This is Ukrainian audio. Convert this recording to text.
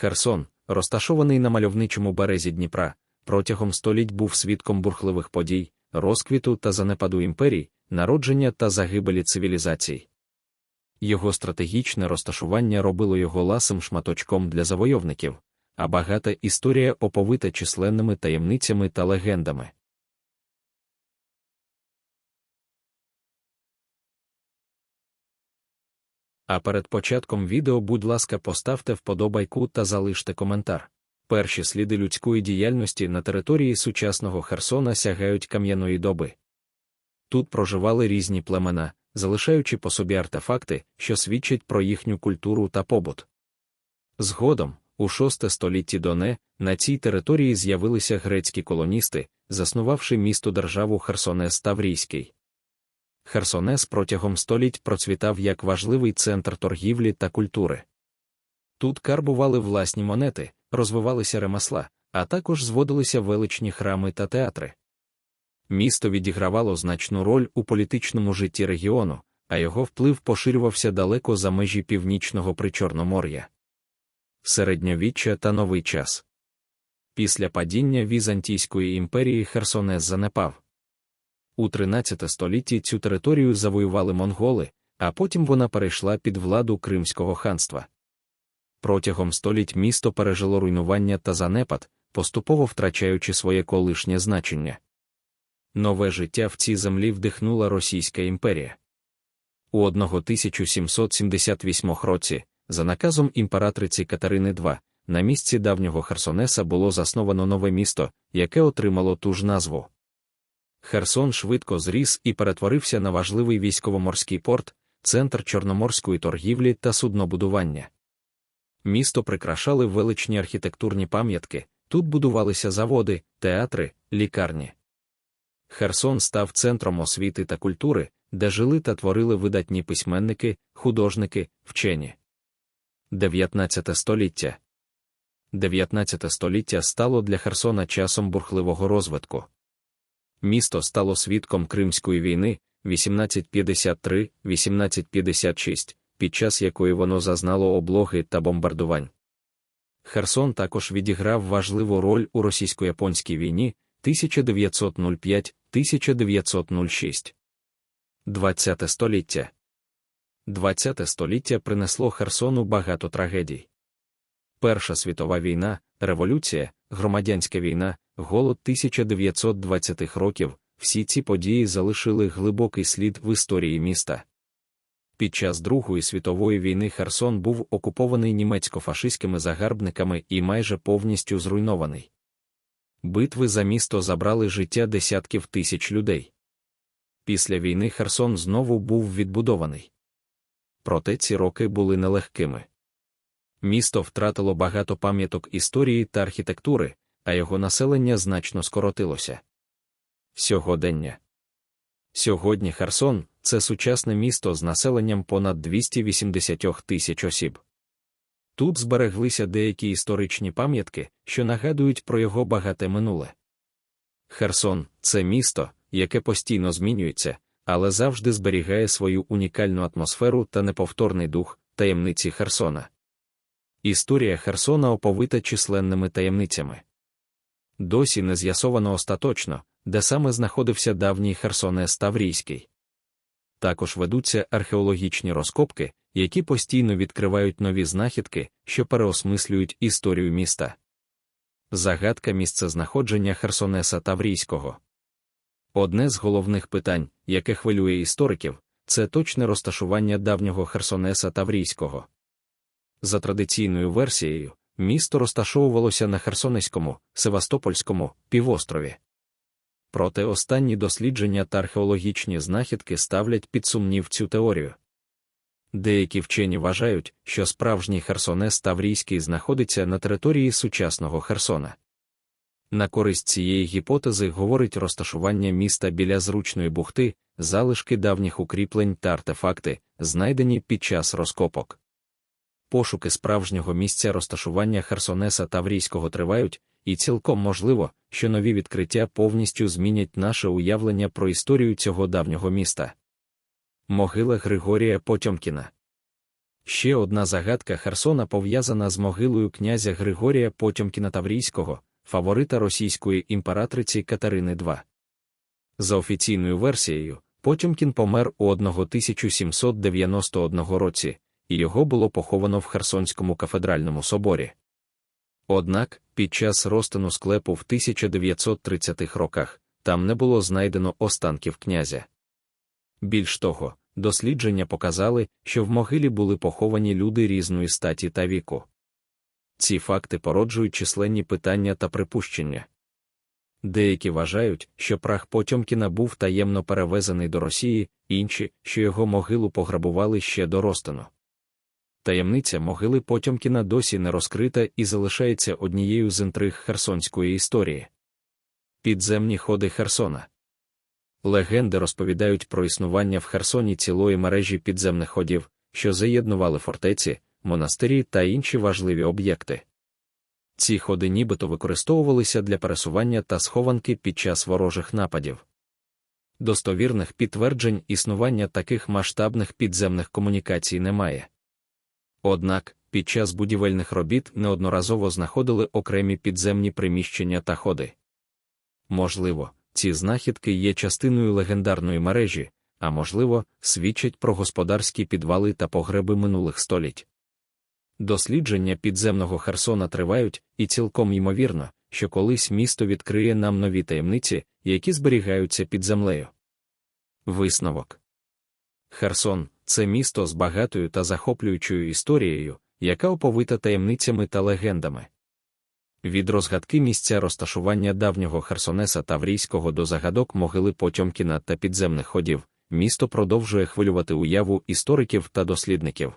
Херсон, розташований на мальовничому березі Дніпра, протягом століть був свідком бурхливих подій, розквіту та занепаду імперій, народження та загибелі цивілізацій. Його стратегічне розташування робило його ласим шматочком для завойовників, а багата історія оповита численними таємницями та легендами. А перед початком відео, будь ласка, поставте вподобайку та залиште коментар. Перші сліди людської діяльності на території сучасного Херсона сягають кам'яної доби. Тут проживали різні племена, залишаючи по собі артефакти, що свідчать про їхню культуру та побут. Згодом, у VI столітті Доне, на цій території з'явилися грецькі колоністи, заснувавши місто державу Херсонес Таврійський. Херсонес протягом століть процвітав як важливий центр торгівлі та культури. Тут карбували власні монети, розвивалися ремесла, а також зводилися величні храми та театри. Місто відігравало значну роль у політичному житті регіону, а його вплив поширювався далеко за межі північного причорномор'я. Середньовіччя та новий час. Після падіння Візантійської імперії Херсонес занепав. У 13 столітті цю територію завоювали монголи, а потім вона перейшла під владу Кримського ханства. Протягом століть місто пережило руйнування та занепад, поступово втрачаючи своє колишнє значення. Нове життя в цій землі вдихнула Російська імперія. У 1778 році, за наказом імператриці Катерини II, на місці давнього Херсонеса було засновано нове місто, яке отримало ту ж назву. Херсон швидко зріс і перетворився на важливий військово-морський порт, центр чорноморської торгівлі та суднобудування. Місто прикрашали величні архітектурні пам'ятки, тут будувалися заводи, театри, лікарні. Херсон став центром освіти та культури, де жили та творили видатні письменники, художники, вчені. 19 століття 19 століття стало для Херсона часом бурхливого розвитку. Місто стало свідком Кримської війни 1853-1856, під час якої воно зазнало облоги та бомбардувань. Херсон також відіграв важливу роль у російсько-японській війні 1905-1906. 20 століття 20 століття принесло Херсону багато трагедій. Перша світова війна, революція, громадянська війна, голод 1920-х років, всі ці події залишили глибокий слід в історії міста. Під час Другої світової війни Херсон був окупований німецько-фашистськими загарбниками і майже повністю зруйнований. Битви за місто забрали життя десятків тисяч людей. Після війни Херсон знову був відбудований. Проте ці роки були нелегкими. Місто втратило багато пам'яток історії та архітектури, а його населення значно скоротилося. Сьогодення Сьогодні Херсон це сучасне місто з населенням понад 280 тисяч осіб. Тут збереглися деякі історичні пам'ятки, що нагадують про його багате минуле. Херсон це місто, яке постійно змінюється, але завжди зберігає свою унікальну атмосферу та неповторний дух таємниці Херсона. Історія Херсона оповита численними таємницями. Досі не з'ясовано остаточно, де саме знаходився давній Херсонес Таврійський. Також ведуться археологічні розкопки, які постійно відкривають нові знахідки, що переосмислюють історію міста. Загадка місцезнаходження Херсонеса Таврійського. Одне з головних питань, яке хвилює істориків, це точне розташування давнього Херсонеса Таврійського. За традиційною версією, місто розташовувалося на Херсонеському, Севастопольському півострові. Проте останні дослідження та археологічні знахідки ставлять під сумнів цю теорію. Деякі вчені вважають, що справжній Херсонес Таврійський знаходиться на території сучасного Херсона. На користь цієї гіпотези говорить розташування міста біля зручної бухти, залишки давніх укріплень та артефакти, знайдені під час розкопок. Пошуки справжнього місця розташування Херсонеса Таврійського тривають, і цілком можливо, що нові відкриття повністю змінять наше уявлення про історію цього давнього міста. Могила Григорія Потьомкіна Ще одна загадка Херсона пов'язана з могилою князя Григорія Потьомкіна Таврійського, фаворита російської імператриці Катерини II. За офіційною версією, Потьомкін помер у 1791 році, і його було поховано в Херсонському кафедральному соборі. Однак, під час розтину склепу в 1930-х роках там не було знайдено останків князя. Більш того, дослідження показали, що в могилі були поховані люди різної статі та віку. Ці факти породжують численні питання та припущення. Деякі вважають, що прах Потьомкіна був таємно перевезений до Росії, інші, що його могилу пограбували ще до розтину. Таємниця могили Потьомкіна досі не розкрита і залишається однією з інтриг херсонської історії. Підземні ходи Херсона. Легенди розповідають про існування в Херсоні цілої мережі підземних ходів, що заєднували фортеці, монастирі та інші важливі об'єкти. Ці ходи нібито використовувалися для пересування та схованки під час ворожих нападів. Достовірних підтверджень існування таких масштабних підземних комунікацій немає. Однак, під час будівельних робіт неодноразово знаходили окремі підземні приміщення та ходи. Можливо, ці знахідки є частиною легендарної мережі, а можливо, свідчать про господарські підвали та погреби минулих століть. Дослідження підземного Херсона тривають, і цілком ймовірно, що колись місто відкриє нам нові таємниці, які зберігаються під землею. Висновок Херсон це місто з багатою та захоплюючою історією, яка оповита таємницями та легендами. Від розгадки місця розташування давнього Херсонеса Таврійського до загадок могили Потьомкіна та підземних ходів, місто продовжує хвилювати уяву істориків та дослідників.